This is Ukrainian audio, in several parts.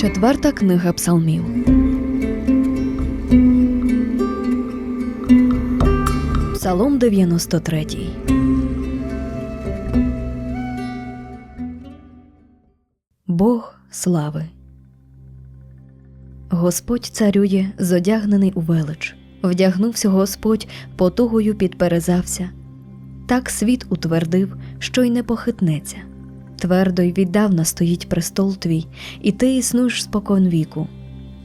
Четверта книга псалмів. Псалом 93. Бог слави. Господь царює, зодягнений у велич. Вдягнувся Господь, потугою підперезався. Так світ утвердив, що й не похитнеться. Твердо й віддавна стоїть престол твій, і ти існуєш спокон віку.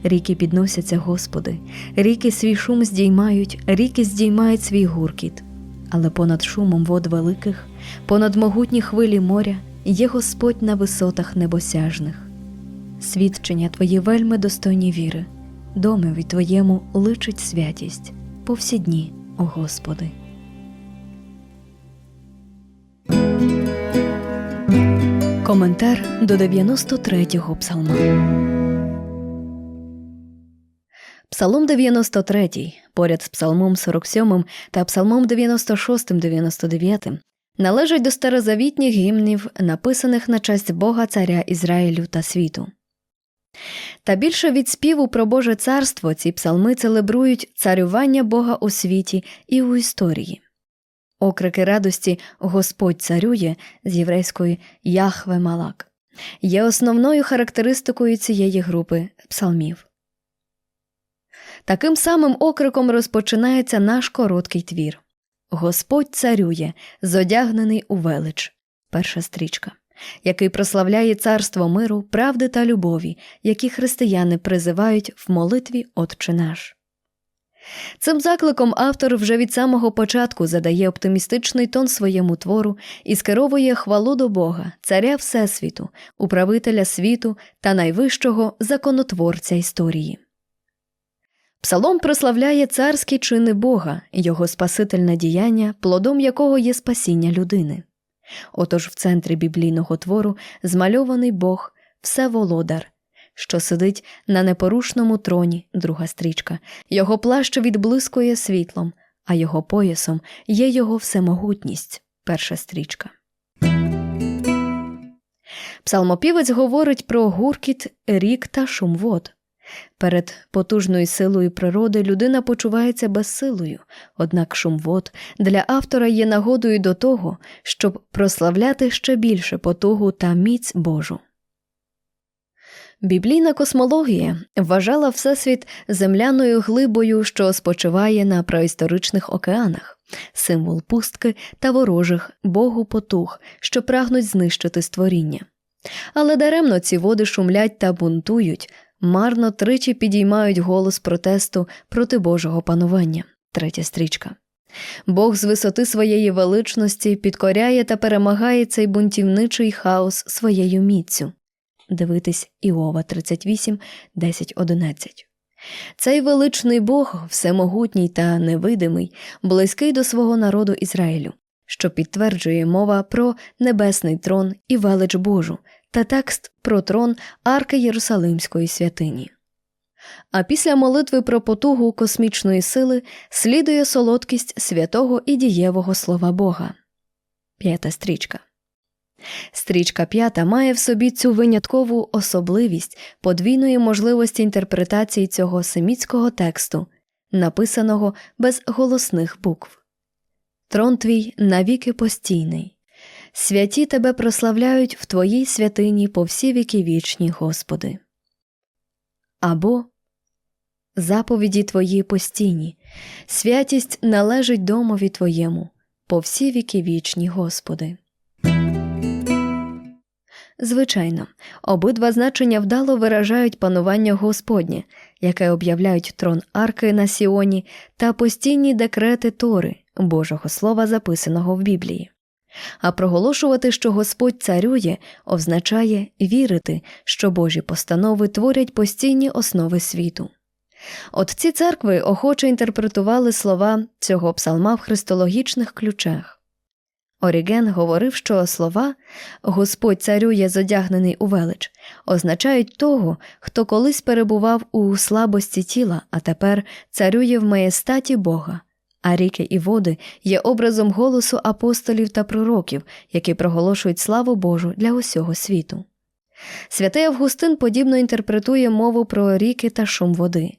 Ріки підносяться, Господи, ріки свій шум здіймають, ріки здіймають свій гуркіт. Але понад шумом вод великих, понад могутні хвилі моря є Господь на висотах небосяжних. Свідчення Твої вельми достойні віри, домові Твоєму личить святість по всі дні, о Господи. Коментар до 93-го псалма. Псалом 93, поряд з Псалмом 47 та Псалмом 96-99 належать до старозавітніх гімнів, написаних на честь Бога Царя Ізраїлю та світу. Та більше від співу про Боже царство ці псалми целебрують царювання Бога у світі і у історії. Окрики радості Господь царює з єврейської Яхве Малак є основною характеристикою цієї групи псалмів. Таким самим окриком розпочинається наш короткий твір Господь царює, зодягнений у велич, перша стрічка, який прославляє царство миру, правди та любові, які християни призивають в молитві Отче наш. Цим закликом автор вже від самого початку задає оптимістичний тон своєму твору і скеровує хвалу до Бога, царя Всесвіту, управителя світу та найвищого законотворця історії. Псалом прославляє царські чини Бога, його спасительне діяння, плодом якого є спасіння людини. Отож в центрі біблійного твору змальований Бог, Всеволодар, що сидить на непорушному троні, друга стрічка, його плащ відблискує світлом, а його поясом є його всемогутність, перша стрічка. Псалмопівець говорить про гуркіт, рік та шум вод. Перед потужною силою природи людина почувається безсилою, однак шум вод для автора є нагодою до того, щоб прославляти ще більше потугу та міць Божу. Біблійна космологія вважала Всесвіт земляною глибою, що спочиває на праісторичних океанах, символ пустки та ворожих богу потуг, що прагнуть знищити створіння. Але даремно ці води шумлять та бунтують, марно тричі підіймають голос протесту проти Божого панування. Третя стрічка. Бог з висоти своєї величності підкоряє та перемагає цей бунтівничий хаос своєю міцю. Дивитись Іова 38, 10, 11. Цей величний Бог, всемогутній та невидимий, близький до свого народу Ізраїлю, що підтверджує мова про небесний трон і велич Божу та текст про трон арки Єрусалимської святині. А після молитви про потугу космічної сили слідує солодкість святого і дієвого слова Бога. П'ята стрічка. Стрічка п'ята має в собі цю виняткову особливість подвійної можливості інтерпретації цього семітського тексту, написаного без голосних букв. Трон твій навіки постійний. Святі тебе прославляють в Твоїй святині по всі віки вічні, Господи. Або заповіді Твої постійні, святість належить домові Твоєму, по всі віки вічні, Господи. Звичайно, обидва значення вдало виражають панування Господнє, яке об'являють трон арки на Сіоні та постійні декрети Тори, Божого Слова, записаного в Біблії. А проголошувати, що Господь царює, означає вірити, що Божі постанови творять постійні основи світу. От ці церкви охоче інтерпретували слова цього псалма в христологічних ключах. Оріген говорив, що слова Господь царює зодягнений у велич означають того, хто колись перебував у слабості тіла, а тепер царює в маєстаті Бога, а ріки і води є образом голосу апостолів та пророків, які проголошують славу Божу для усього світу. Святий Августин подібно інтерпретує мову про ріки та шум води.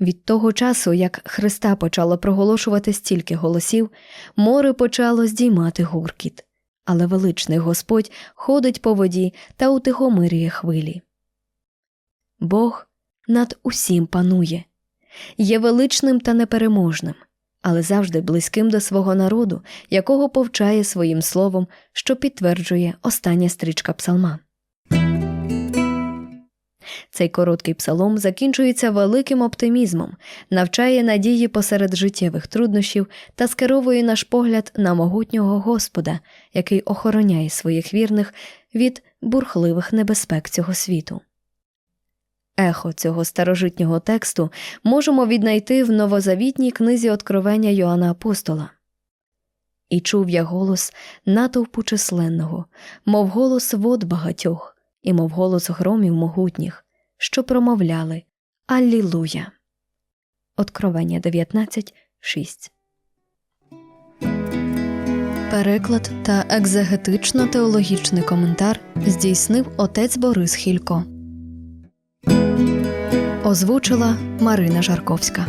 Від того часу, як Христа почало проголошувати стільки голосів, море почало здіймати гуркіт, але величний Господь ходить по воді та утихомирює хвилі. Бог над усім панує, є величним та непереможним, але завжди близьким до свого народу, якого повчає своїм словом, що підтверджує остання стрічка псалма. Цей короткий псалом закінчується великим оптимізмом, навчає надії посеред життєвих труднощів та скеровує наш погляд на могутнього Господа, який охороняє своїх вірних від бурхливих небезпек цього світу. Ехо цього старожитнього тексту можемо віднайти в новозавітній книзі Откровення Йоанна Апостола. І чув я голос натовпу численного, мов голос вод багатьох, і мов голос громів могутніх, що промовляли Аллілуя. Откровення 19.6 Переклад та екзегетично-теологічний коментар здійснив отець Борис Хілько. Озвучила Марина Жарковська.